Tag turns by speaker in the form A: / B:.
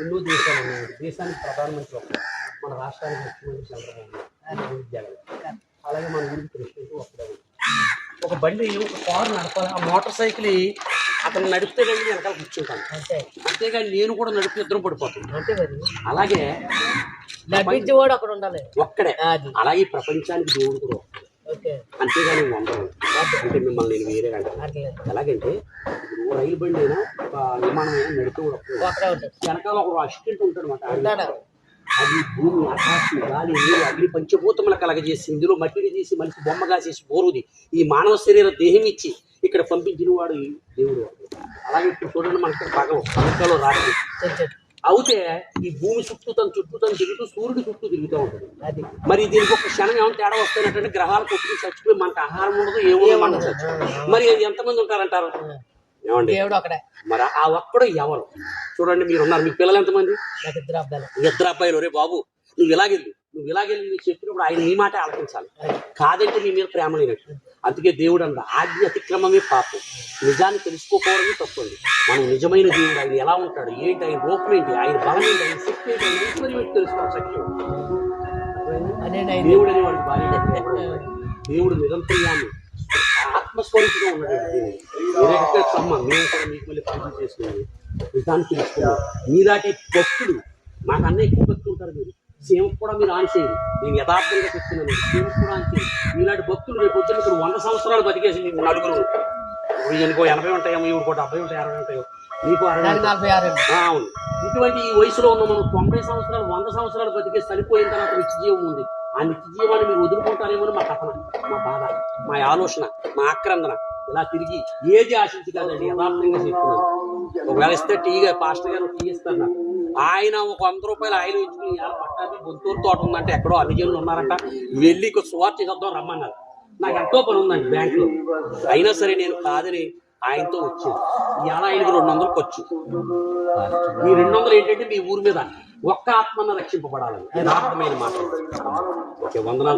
A: ఎన్నో దేశాలు ఉన్నాయి దేశానికి ప్రధానమంత్రి ఒకరు మన రాష్ట్రానికి ముఖ్యమంత్రి చంద్రబాబు అలాగే మన ఊరికి ప్రెసిడెంట్ ఉన్నాడు. ఒక బండి ఒక కారు నడపాలి. ఆ మోటార్ సైకిల్ అతను నడిపితే వెళ్ళి వెనకాల కూర్చుంటాను
B: అంతే.
A: అంతేగాని నేను కూడా నడిపి ఇద్దరం పడిపోతాను
B: అంతే
A: అలాగే
B: నడిపించేవాడు అక్కడ ఉండాలి.
A: ఒక్కడే. అలాగే ప్రపంచానికి దేవుడు కూడా అంతేగాని వందరు అంటే మిమ్మల్ని నేను వేరే అంటాను. రైలు బండి అయినా ఒక విమానం అయినా
B: ఉంటుంది.
A: వెనకాల ఒక అసిస్టెంట్ ఉంటాడు. అనమాట అది భూమి ఆకాశం గాలి నీరు అగ్ని పంచభూతముల కలగజేసి ఇందులో మట్టిని తీసి మనిషి బొమ్మగా చేసి బోరుది. ఈ మానవ శరీర దేహం ఇచ్చి ఇక్కడ పంపించిన వాడు దేవుడు. అలాగే ఇప్పుడు చూడండి మనకి పగలు పగలో రాత్రి.
B: తెలుసు
A: అవుతే ఈ భూమి చుట్టూ తన చుట్టూ తను తిరుగుతూ సూర్యుడు చుట్టూ తిరుగుతూ ఉంటుంది.
B: అది.
A: మరి దీనికి ఒక క్షణం ఏమైనా తేడా వస్తున్నట్టు గ్రహాలు కొట్టుకుని చచ్చిపోయి మనకు ఆహారం ఉండదు ఏమో మనం చచ్చిపోయి మరి ఎంతమంది ఉంటారంటారు? ఏమండి?
B: దేవుడు అక్కడే
A: మరి ఆ ఒక్కడు ఎవరు? చూడండి మీరు ఉన్నారు మీ పిల్లలు ఎంతమంది?
B: నాకు ఇద్దరు అబ్బాయిలు.
A: ఇద్దరు అబ్బాయిలు. రే బాబు నువ్వు ఇలాగెళ్ళు నువ్వు ఇలాగెళ్ళి నీకు చెప్పినప్పుడు ఆయన నీ మాట ఆలకించాలి. కాదంటే నీ మీద ప్రేమ లేనట్టు. అందుకే దేవుడు అంద ఆజ్ఞ అతిక్రమమే పాపం. నిజాన్ని తెలుసుకోకపోవడమే తప్పండి మనం నిజమైన దేవుడు. ఆయన ఎలా ఉంటాడు? ఏంటి? ఆయన రూపం ఏంటి? ఆయన బలం ఏంటి? ఆయన శక్తి ఏంటి? ఆయన తెలుసుకోవాలి సత్యం దేవుడు అనే వాడికి భార్య దేవుడు నిరంతర్యాన్ని ఆత్మస్వరూపుగా ఉన్నాడు దేవుడు. మీరే సమ్మ మేము కూడా మీకు మళ్ళీ పూజ చేసుకున్నాము నిజాన్ని తెలుసుకున్నాం మీలాంటి భక్తులు మాకన్నా ఎక్కువ భక్తులు ఉంటారు మీరు. సేవకు కూడా మీరు ఆన్ చేయరు నేను యథార్థంగా చెప్తున్నాను సేవకు కూడా ఆన్ చేయరు మీలాంటి భక్తులు రేపు వచ్చిన ఇక్కడ వంద సంవత్సరాలు బతికేసి మీకు నలుగురు ఇప్పుడు ఈయనకో ఎనభై ఉంటాయేమో ఇవి కూడా డెబ్బై ఉంటాయి అరవై ఉంటాయో మీకు అరవై
B: నలభై
A: అవును. ఇటువంటి ఈ వయసులో ఉన్న మనం తొంభై సంవత్సరాలు వంద సంవత్సరాలు బతికే చనిపోయిన తర్వాత నిత్య జీవం ఉంది. ఆ నిత్య జీవాన్ని మీరు వదులుకుంటారేమో అని మా తపన మా బాధ మా ఆలోచన మా ఆక్రందన. ఇలా తిరిగి ఏది ఆశించగలండి కాదండి యథార్థంగా చెప్తున్నాను ఒకవేళ ఇస్తే టీగా పాస్టర్ గారు టీ ఇస్తాను ఆయన ఒక వంద రూపాయలు ఆయన ఇచ్చుకుని ఇలా పట్టాది బొంతూరు తోట ఉందంటే ఎక్కడో అన్ని ఉన్నారంట. వెళ్ళి ఒక సువార్త చేద్దాం రమ్మన్నారు. నాకు ఎంతో పని ఉందండి బ్యాంకులో. అయినా సరే నేను కాదని ఆయనతో వచ్చాను. ఎలా ఆయనకి రెండు వందలు ఖర్చు. ఈ రెండు వందలు ఏంటంటే మీ ఊరి మీద ఒక్క ఆత్మన్న రక్షింపబడాలని యథార్థమైన మాట. ఓకే వందనాలు.